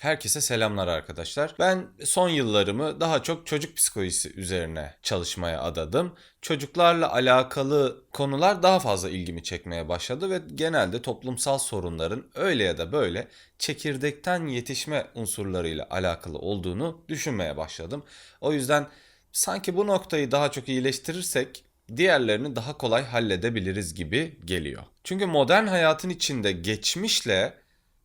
Herkese selamlar arkadaşlar. Ben son yıllarımı daha çok çocuk psikolojisi üzerine çalışmaya adadım. Çocuklarla alakalı konular daha fazla ilgimi çekmeye başladı ve genelde toplumsal sorunların öyle ya da böyle çekirdekten yetişme unsurlarıyla alakalı olduğunu düşünmeye başladım. O yüzden sanki bu noktayı daha çok iyileştirirsek diğerlerini daha kolay halledebiliriz gibi geliyor. Çünkü modern hayatın içinde geçmişle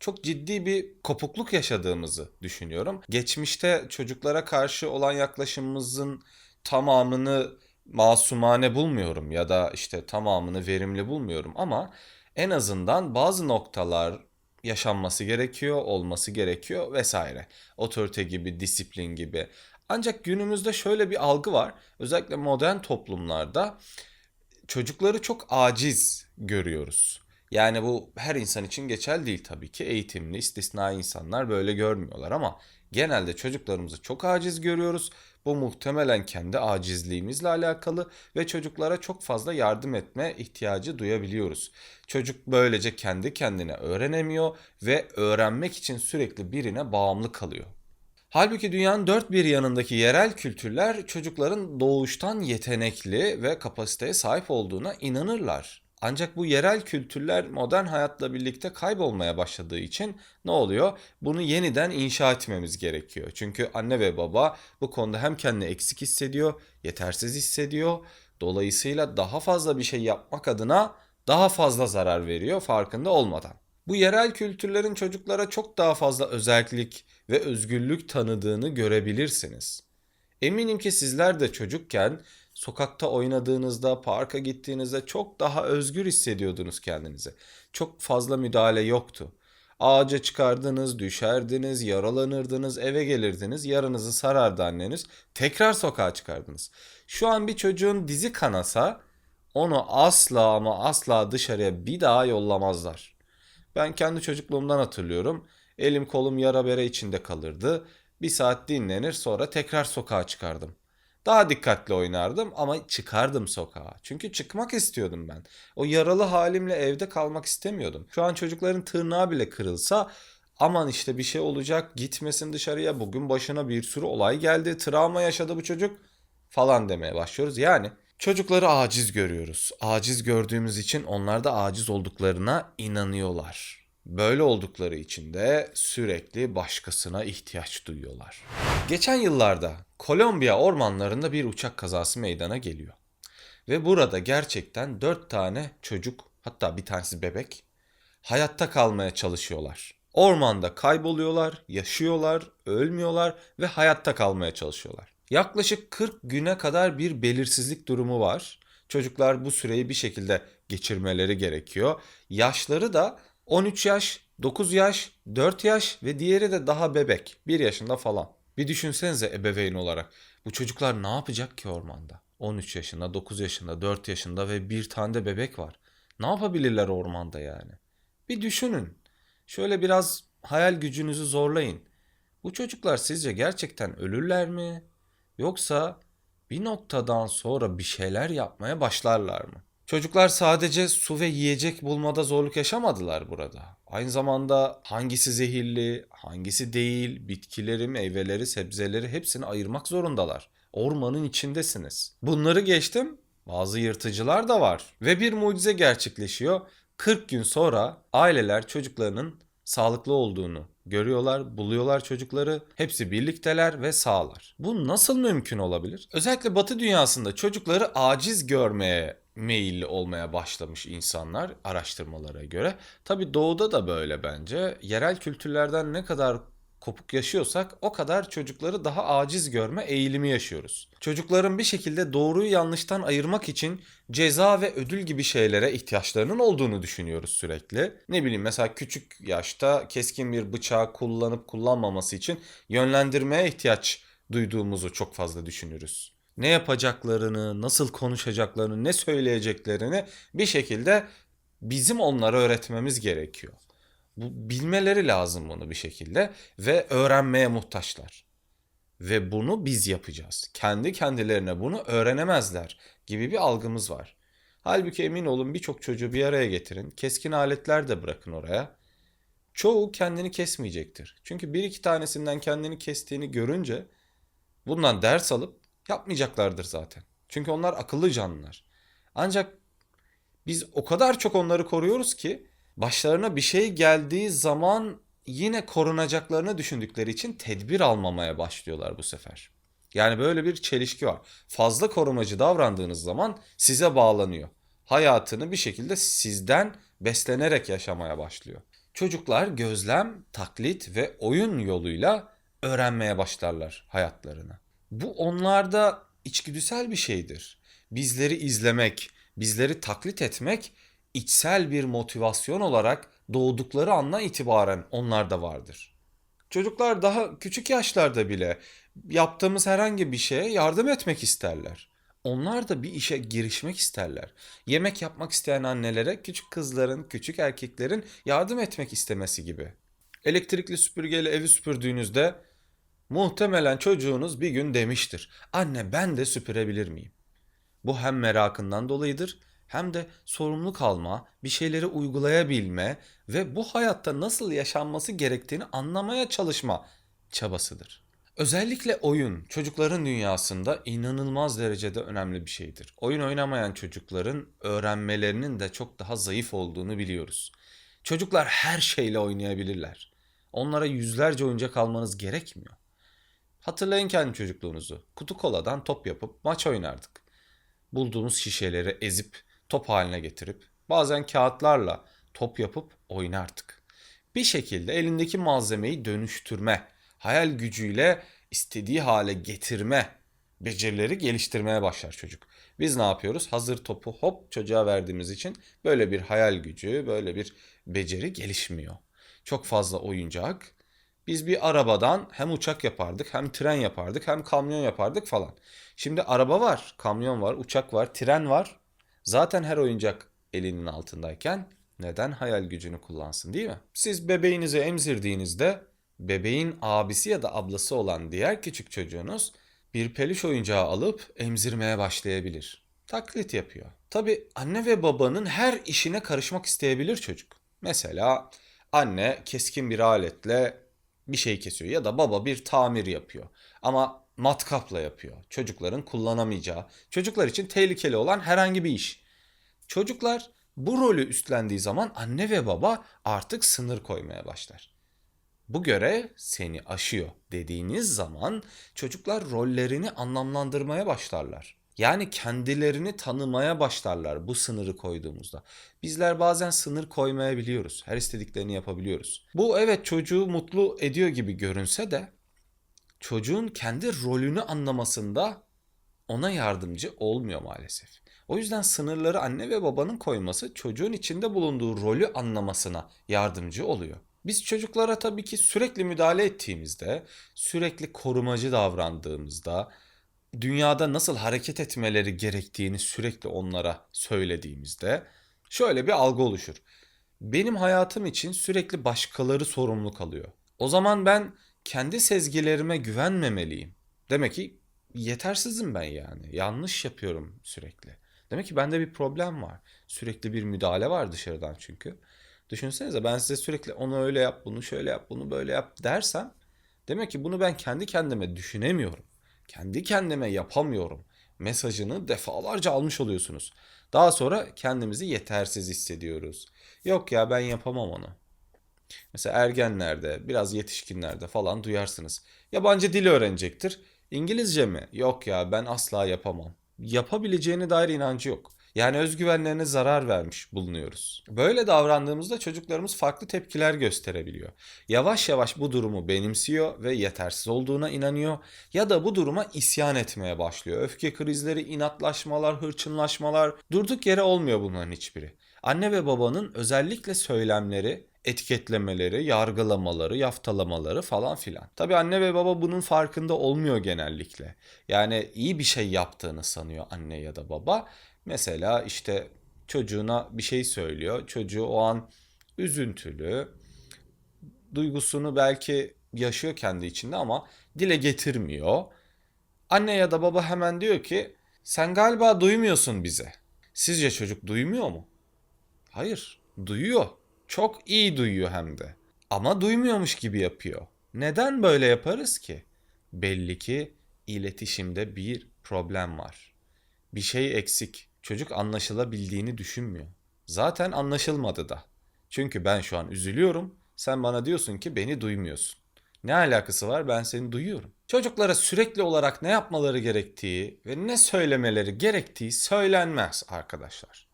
çok ciddi bir kopukluk yaşadığımızı düşünüyorum. Geçmişte çocuklara karşı olan yaklaşımımızın tamamını masumane bulmuyorum ya da işte tamamını verimli bulmuyorum ama en azından bazı noktalar yaşanması gerekiyor, olması gerekiyor vesaire. Otorite gibi, disiplin gibi. Ancak günümüzde şöyle bir algı var. Özellikle modern toplumlarda çocukları çok aciz görüyoruz. Yani bu her insan için geçerli değil tabii ki. Eğitimli, istisnai insanlar böyle görmüyorlar ama genelde çocuklarımızı çok aciz görüyoruz. Bu muhtemelen kendi acizliğimizle alakalı ve çocuklara çok fazla yardım etme ihtiyacı duyabiliyoruz. Çocuk böylece kendi kendine öğrenemiyor ve öğrenmek için sürekli birine bağımlı kalıyor. Halbuki dünyanın dört bir yanındaki yerel kültürler çocukların doğuştan yetenekli ve kapasiteye sahip olduğuna inanırlar. Ancak bu yerel kültürler modern hayatla birlikte kaybolmaya başladığı için ne oluyor? Bunu yeniden inşa etmemiz gerekiyor. Çünkü anne ve baba bu konuda hem kendini eksik hissediyor, yetersiz hissediyor. Dolayısıyla daha fazla bir şey yapmak adına daha fazla zarar veriyor farkında olmadan. Bu yerel kültürlerin çocuklara çok daha fazla özellik ve özgürlük tanıdığını görebilirsiniz. Eminim ki sizler de çocukken sokakta oynadığınızda, parka gittiğinizde çok daha özgür hissediyordunuz kendinizi. Çok fazla müdahale yoktu. Ağaca çıkardınız, düşerdiniz, yaralanırdınız, eve gelirdiniz, yaranızı sarardı anneniz, tekrar sokağa çıkardınız. Şu an bir çocuğun dizi kanasa onu asla ama asla dışarıya bir daha yollamazlar. Ben kendi çocukluğumdan hatırlıyorum. Elim kolum yara bere içinde kalırdı. Bir saat dinlenir sonra tekrar sokağa çıkardım. Daha dikkatli oynardım ama çıkardım sokağa. Çünkü çıkmak istiyordum ben. O yaralı halimle evde kalmak istemiyordum. Şu an çocukların tırnağı bile kırılsa aman işte bir şey olacak gitmesin dışarıya bugün başına bir sürü olay geldi travma yaşadı bu çocuk falan demeye başlıyoruz. Yani çocukları aciz görüyoruz. Aciz gördüğümüz için onlar da aciz olduklarına inanıyorlar. Böyle oldukları için de sürekli başkasına ihtiyaç duyuyorlar. Geçen yıllarda Kolombiya ormanlarında bir uçak kazası meydana geliyor. Ve burada gerçekten dört tane çocuk hatta bir tanesi bebek hayatta kalmaya çalışıyorlar. Ormanda kayboluyorlar, yaşıyorlar, ölmüyorlar ve hayatta kalmaya çalışıyorlar. Yaklaşık 40 güne kadar bir belirsizlik durumu var. Çocuklar bu süreyi bir şekilde geçirmeleri gerekiyor. Yaşları da 13 yaş, 9 yaş, 4 yaş ve diğeri de daha bebek. 1 yaşında falan. Bir düşünsenize ebeveyn olarak. Bu çocuklar ne yapacak ki ormanda? 13 yaşında, 9 yaşında, 4 yaşında ve bir tane de bebek var. Ne yapabilirler ormanda yani? Bir düşünün. Şöyle biraz hayal gücünüzü zorlayın. Bu çocuklar sizce gerçekten ölürler mi? Yoksa bir noktadan sonra bir şeyler yapmaya başlarlar mı? Çocuklar sadece su ve yiyecek bulmada zorluk yaşamadılar burada. Aynı zamanda hangisi zehirli, hangisi değil, bitkileri, meyveleri, sebzeleri hepsini ayırmak zorundalar. Ormanın içindesiniz. Bunları geçtim. Bazı yırtıcılar da var. Ve bir mucize gerçekleşiyor. 40 gün sonra aileler çocuklarının sağlıklı olduğunu görüyorlar, buluyorlar çocukları. Hepsi birlikteler ve sağlar. Bu nasıl mümkün olabilir? Özellikle Batı dünyasında çocukları aciz görmeye meyilli olmaya başlamış insanlar araştırmalara göre. Tabi doğuda da böyle bence. Yerel kültürlerden ne kadar kopuk yaşıyorsak o kadar çocukları daha aciz görme eğilimi yaşıyoruz. Çocukların bir şekilde doğruyu yanlıştan ayırmak için ceza ve ödül gibi şeylere ihtiyaçlarının olduğunu düşünüyoruz sürekli. Ne bileyim mesela küçük yaşta keskin bir bıçağı kullanıp kullanmaması için yönlendirmeye ihtiyaç duyduğumuzu çok fazla düşünürüz ne yapacaklarını, nasıl konuşacaklarını, ne söyleyeceklerini bir şekilde bizim onlara öğretmemiz gerekiyor. Bu bilmeleri lazım bunu bir şekilde ve öğrenmeye muhtaçlar. Ve bunu biz yapacağız. Kendi kendilerine bunu öğrenemezler gibi bir algımız var. Halbuki emin olun birçok çocuğu bir araya getirin. Keskin aletler de bırakın oraya çoğu kendini kesmeyecektir. Çünkü bir iki tanesinden kendini kestiğini görünce bundan ders alıp yapmayacaklardır zaten. Çünkü onlar akıllı canlılar. Ancak biz o kadar çok onları koruyoruz ki başlarına bir şey geldiği zaman yine korunacaklarını düşündükleri için tedbir almamaya başlıyorlar bu sefer. Yani böyle bir çelişki var. Fazla korumacı davrandığınız zaman size bağlanıyor. Hayatını bir şekilde sizden beslenerek yaşamaya başlıyor. Çocuklar gözlem, taklit ve oyun yoluyla öğrenmeye başlarlar hayatlarını. Bu onlarda içgüdüsel bir şeydir. Bizleri izlemek, bizleri taklit etmek içsel bir motivasyon olarak doğdukları andan itibaren onlarda vardır. Çocuklar daha küçük yaşlarda bile yaptığımız herhangi bir şeye yardım etmek isterler. Onlar da bir işe girişmek isterler. Yemek yapmak isteyen annelere küçük kızların, küçük erkeklerin yardım etmek istemesi gibi. Elektrikli süpürgeyle evi süpürdüğünüzde muhtemelen çocuğunuz bir gün demiştir. Anne ben de süpürebilir miyim? Bu hem merakından dolayıdır hem de sorumluluk alma, bir şeyleri uygulayabilme ve bu hayatta nasıl yaşanması gerektiğini anlamaya çalışma çabasıdır. Özellikle oyun çocukların dünyasında inanılmaz derecede önemli bir şeydir. Oyun oynamayan çocukların öğrenmelerinin de çok daha zayıf olduğunu biliyoruz. Çocuklar her şeyle oynayabilirler. Onlara yüzlerce oyuncak almanız gerekmiyor. Hatırlayın kendi çocukluğunuzu. Kutu koladan top yapıp maç oynardık. Bulduğumuz şişeleri ezip top haline getirip bazen kağıtlarla top yapıp oynardık. Bir şekilde elindeki malzemeyi dönüştürme, hayal gücüyle istediği hale getirme becerileri geliştirmeye başlar çocuk. Biz ne yapıyoruz? Hazır topu hop çocuğa verdiğimiz için böyle bir hayal gücü, böyle bir beceri gelişmiyor. Çok fazla oyuncak. Biz bir arabadan hem uçak yapardık, hem tren yapardık, hem kamyon yapardık falan. Şimdi araba var, kamyon var, uçak var, tren var. Zaten her oyuncak elinin altındayken neden hayal gücünü kullansın değil mi? Siz bebeğinizi emzirdiğinizde bebeğin abisi ya da ablası olan diğer küçük çocuğunuz bir peluş oyuncağı alıp emzirmeye başlayabilir. Taklit yapıyor. Tabi anne ve babanın her işine karışmak isteyebilir çocuk. Mesela anne keskin bir aletle bir şey kesiyor ya da baba bir tamir yapıyor. Ama matkapla yapıyor. Çocukların kullanamayacağı, çocuklar için tehlikeli olan herhangi bir iş. Çocuklar bu rolü üstlendiği zaman anne ve baba artık sınır koymaya başlar. Bu görev seni aşıyor dediğiniz zaman çocuklar rollerini anlamlandırmaya başlarlar. Yani kendilerini tanımaya başlarlar bu sınırı koyduğumuzda. Bizler bazen sınır koymayabiliyoruz. Her istediklerini yapabiliyoruz. Bu evet çocuğu mutlu ediyor gibi görünse de çocuğun kendi rolünü anlamasında ona yardımcı olmuyor maalesef. O yüzden sınırları anne ve babanın koyması çocuğun içinde bulunduğu rolü anlamasına yardımcı oluyor. Biz çocuklara tabii ki sürekli müdahale ettiğimizde, sürekli korumacı davrandığımızda, dünyada nasıl hareket etmeleri gerektiğini sürekli onlara söylediğimizde şöyle bir algı oluşur. Benim hayatım için sürekli başkaları sorumluluk alıyor. O zaman ben kendi sezgilerime güvenmemeliyim. Demek ki yetersizim ben yani. Yanlış yapıyorum sürekli. Demek ki bende bir problem var. Sürekli bir müdahale var dışarıdan çünkü. Düşünsenize ben size sürekli onu öyle yap, bunu şöyle yap, bunu böyle yap dersem demek ki bunu ben kendi kendime düşünemiyorum. Kendi kendime yapamıyorum. Mesajını defalarca almış oluyorsunuz. Daha sonra kendimizi yetersiz hissediyoruz. Yok ya ben yapamam onu. Mesela ergenlerde, biraz yetişkinlerde falan duyarsınız. Yabancı dil öğrenecektir. İngilizce mi? Yok ya ben asla yapamam. Yapabileceğine dair inancı yok. Yani özgüvenlerine zarar vermiş bulunuyoruz. Böyle davrandığımızda çocuklarımız farklı tepkiler gösterebiliyor. Yavaş yavaş bu durumu benimsiyor ve yetersiz olduğuna inanıyor ya da bu duruma isyan etmeye başlıyor. Öfke krizleri, inatlaşmalar, hırçınlaşmalar durduk yere olmuyor bunların hiçbiri. Anne ve babanın özellikle söylemleri, etiketlemeleri, yargılamaları, yaftalamaları falan filan. Tabii anne ve baba bunun farkında olmuyor genellikle. Yani iyi bir şey yaptığını sanıyor anne ya da baba Mesela işte çocuğuna bir şey söylüyor. Çocuğu o an üzüntülü, duygusunu belki yaşıyor kendi içinde ama dile getirmiyor. Anne ya da baba hemen diyor ki sen galiba duymuyorsun bize. Sizce çocuk duymuyor mu? Hayır, duyuyor. Çok iyi duyuyor hem de. Ama duymuyormuş gibi yapıyor. Neden böyle yaparız ki? Belli ki iletişimde bir problem var. Bir şey eksik. Çocuk anlaşılabildiğini düşünmüyor. Zaten anlaşılmadı da. Çünkü ben şu an üzülüyorum. Sen bana diyorsun ki beni duymuyorsun. Ne alakası var? Ben seni duyuyorum. Çocuklara sürekli olarak ne yapmaları gerektiği ve ne söylemeleri gerektiği söylenmez arkadaşlar.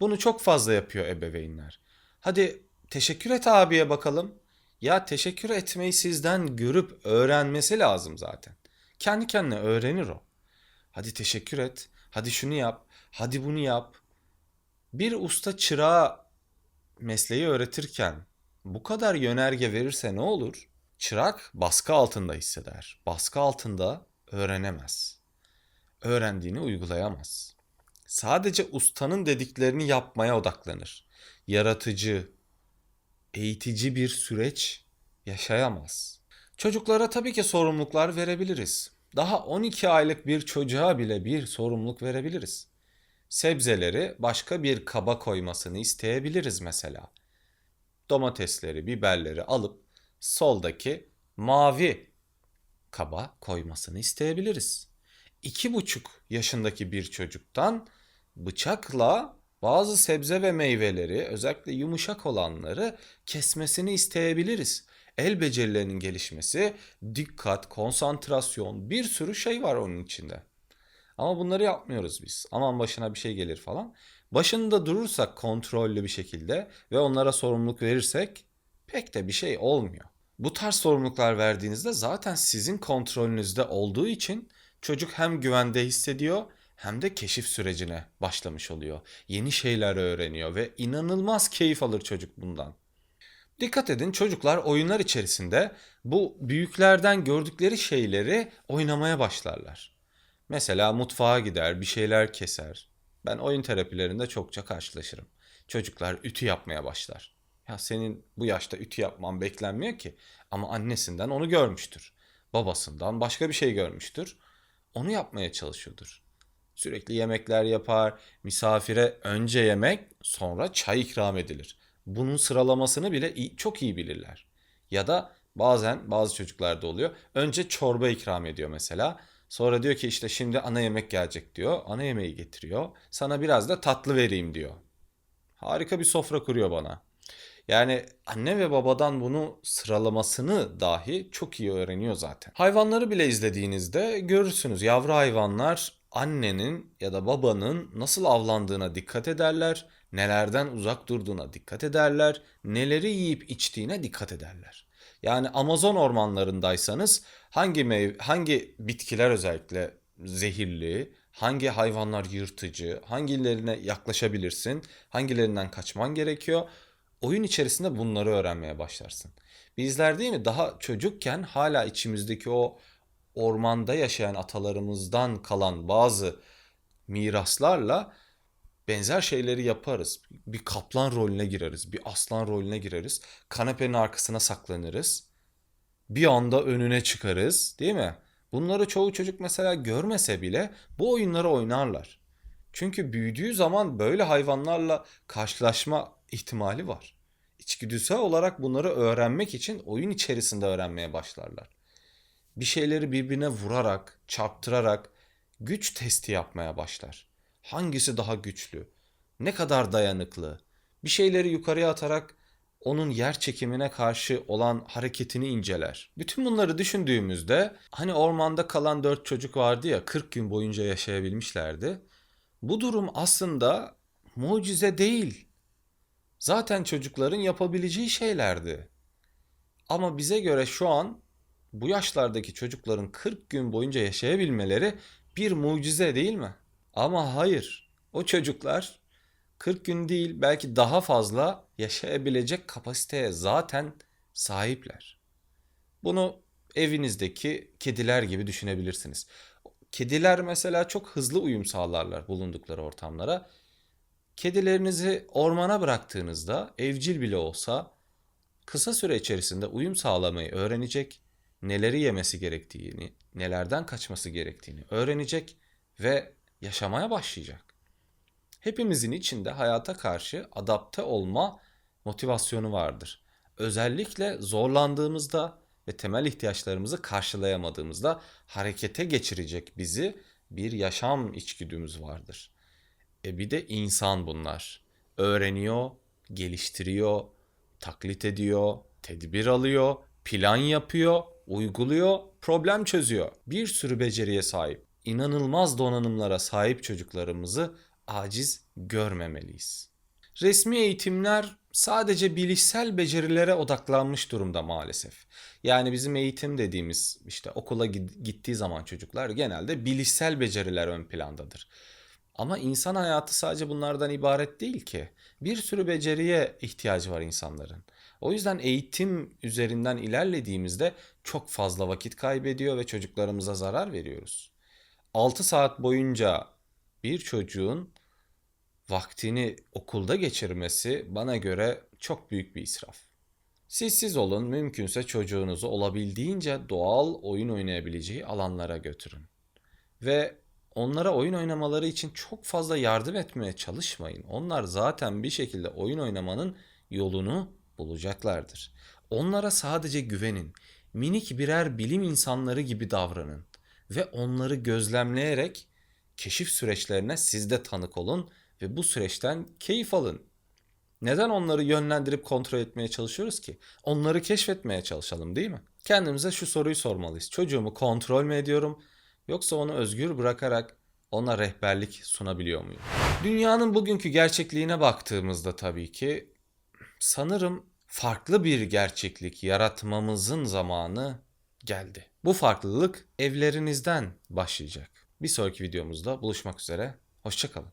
Bunu çok fazla yapıyor ebeveynler. Hadi teşekkür et abiye bakalım. Ya teşekkür etmeyi sizden görüp öğrenmesi lazım zaten. Kendi kendine öğrenir o. Hadi teşekkür et. Hadi şunu yap. Hadi bunu yap. Bir usta çırağa mesleği öğretirken bu kadar yönerge verirse ne olur? Çırak baskı altında hisseder. Baskı altında öğrenemez. Öğrendiğini uygulayamaz. Sadece ustanın dediklerini yapmaya odaklanır. Yaratıcı, eğitici bir süreç yaşayamaz. Çocuklara tabii ki sorumluluklar verebiliriz. Daha 12 aylık bir çocuğa bile bir sorumluluk verebiliriz. Sebzeleri başka bir kaba koymasını isteyebiliriz mesela. Domatesleri, biberleri alıp soldaki mavi kaba koymasını isteyebiliriz. İki buçuk yaşındaki bir çocuktan bıçakla bazı sebze ve meyveleri özellikle yumuşak olanları kesmesini isteyebiliriz. El becerilerinin gelişmesi, dikkat, konsantrasyon bir sürü şey var onun içinde. Ama bunları yapmıyoruz biz. Aman başına bir şey gelir falan. Başında durursak kontrollü bir şekilde ve onlara sorumluluk verirsek pek de bir şey olmuyor. Bu tarz sorumluluklar verdiğinizde zaten sizin kontrolünüzde olduğu için çocuk hem güvende hissediyor hem de keşif sürecine başlamış oluyor. Yeni şeyler öğreniyor ve inanılmaz keyif alır çocuk bundan. Dikkat edin çocuklar oyunlar içerisinde bu büyüklerden gördükleri şeyleri oynamaya başlarlar. Mesela mutfağa gider, bir şeyler keser. Ben oyun terapilerinde çokça karşılaşırım. Çocuklar ütü yapmaya başlar. Ya senin bu yaşta ütü yapman beklenmiyor ki. Ama annesinden onu görmüştür. Babasından başka bir şey görmüştür. Onu yapmaya çalışıyordur. Sürekli yemekler yapar. Misafire önce yemek, sonra çay ikram edilir. Bunun sıralamasını bile çok iyi bilirler. Ya da bazen bazı çocuklarda oluyor. Önce çorba ikram ediyor mesela. Sonra diyor ki işte şimdi ana yemek gelecek diyor. Ana yemeği getiriyor. Sana biraz da tatlı vereyim diyor. Harika bir sofra kuruyor bana. Yani anne ve babadan bunu sıralamasını dahi çok iyi öğreniyor zaten. Hayvanları bile izlediğinizde görürsünüz. Yavru hayvanlar annenin ya da babanın nasıl avlandığına dikkat ederler, nelerden uzak durduğuna dikkat ederler, neleri yiyip içtiğine dikkat ederler. Yani Amazon ormanlarındaysanız hangi meyve, hangi bitkiler özellikle zehirli, hangi hayvanlar yırtıcı, hangilerine yaklaşabilirsin, hangilerinden kaçman gerekiyor. Oyun içerisinde bunları öğrenmeye başlarsın. Bizler değil mi daha çocukken hala içimizdeki o ormanda yaşayan atalarımızdan kalan bazı miraslarla benzer şeyleri yaparız. Bir kaplan rolüne gireriz, bir aslan rolüne gireriz. Kanepenin arkasına saklanırız. Bir anda önüne çıkarız, değil mi? Bunları çoğu çocuk mesela görmese bile bu oyunları oynarlar. Çünkü büyüdüğü zaman böyle hayvanlarla karşılaşma ihtimali var. İçgüdüsel olarak bunları öğrenmek için oyun içerisinde öğrenmeye başlarlar. Bir şeyleri birbirine vurarak, çarptırarak güç testi yapmaya başlar. Hangisi daha güçlü? Ne kadar dayanıklı? Bir şeyleri yukarıya atarak onun yer çekimine karşı olan hareketini inceler. Bütün bunları düşündüğümüzde hani ormanda kalan dört çocuk vardı ya 40 gün boyunca yaşayabilmişlerdi. Bu durum aslında mucize değil. Zaten çocukların yapabileceği şeylerdi. Ama bize göre şu an bu yaşlardaki çocukların 40 gün boyunca yaşayabilmeleri bir mucize değil mi? Ama hayır. O çocuklar 40 gün değil belki daha fazla yaşayabilecek kapasiteye zaten sahipler. Bunu evinizdeki kediler gibi düşünebilirsiniz. Kediler mesela çok hızlı uyum sağlarlar bulundukları ortamlara. Kedilerinizi ormana bıraktığınızda evcil bile olsa kısa süre içerisinde uyum sağlamayı öğrenecek, neleri yemesi gerektiğini, nelerden kaçması gerektiğini öğrenecek ve yaşamaya başlayacak. Hepimizin içinde hayata karşı adapte olma motivasyonu vardır. özellikle zorlandığımızda ve temel ihtiyaçlarımızı karşılayamadığımızda harekete geçirecek bizi bir yaşam içgüdümüz vardır. E bir de insan bunlar. Öğreniyor, geliştiriyor, taklit ediyor, tedbir alıyor, plan yapıyor, uyguluyor, problem çözüyor. Bir sürü beceriye sahip, inanılmaz donanımlara sahip çocuklarımızı aciz görmemeliyiz. Resmi eğitimler sadece bilişsel becerilere odaklanmış durumda maalesef. Yani bizim eğitim dediğimiz işte okula gittiği zaman çocuklar genelde bilişsel beceriler ön plandadır. Ama insan hayatı sadece bunlardan ibaret değil ki. Bir sürü beceriye ihtiyacı var insanların. O yüzden eğitim üzerinden ilerlediğimizde çok fazla vakit kaybediyor ve çocuklarımıza zarar veriyoruz. 6 saat boyunca bir çocuğun vaktini okulda geçirmesi bana göre çok büyük bir israf. Siz siz olun, mümkünse çocuğunuzu olabildiğince doğal oyun oynayabileceği alanlara götürün. Ve onlara oyun oynamaları için çok fazla yardım etmeye çalışmayın. Onlar zaten bir şekilde oyun oynamanın yolunu bulacaklardır. Onlara sadece güvenin. Minik birer bilim insanları gibi davranın ve onları gözlemleyerek keşif süreçlerine siz de tanık olun ve bu süreçten keyif alın. Neden onları yönlendirip kontrol etmeye çalışıyoruz ki? Onları keşfetmeye çalışalım değil mi? Kendimize şu soruyu sormalıyız. Çocuğumu kontrol mü ediyorum yoksa onu özgür bırakarak ona rehberlik sunabiliyor muyum? Dünyanın bugünkü gerçekliğine baktığımızda tabii ki sanırım farklı bir gerçeklik yaratmamızın zamanı geldi. Bu farklılık evlerinizden başlayacak. Bir sonraki videomuzda buluşmak üzere. Hoşçakalın.